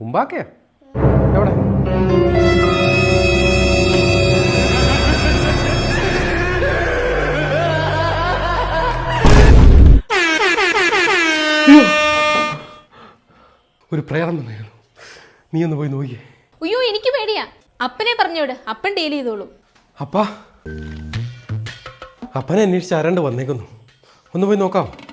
ഉമ്പാക്കയാ എവിടെ? ഒരു പ്രേതം വന്നു നീ ഒന്ന് പോയി നോക്കിയേ. അയ്യോ എനിക്ക് പേടിയാ. അപ്പനെ പറഞ്ഞോട്. അപ്പൻ ഡീൽ ചെയ്തോളൂ. അപ്പാ. അപ്പനെ അന്വേഷിച്ച് ആരാണ്ട് വന്നേക്കുന്നു. ഒന്ന് പോയി നോക്കാം.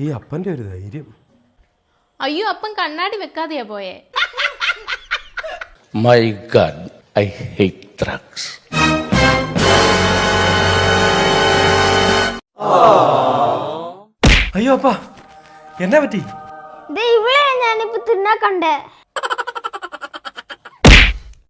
ഈ അപ്പന്റെ ഒരു ധൈര്യം. അയ്യോ അപ്പൻ കണ്ണാടി വെക്കാതെയാ പോയേ. My God, I hate drugs അയ്യോ അപ്പാ എന്നാ പറ്റി? ദേ ഇവിടെ ഞാനിപ്പോ തിന്നാ കണ്ടേ.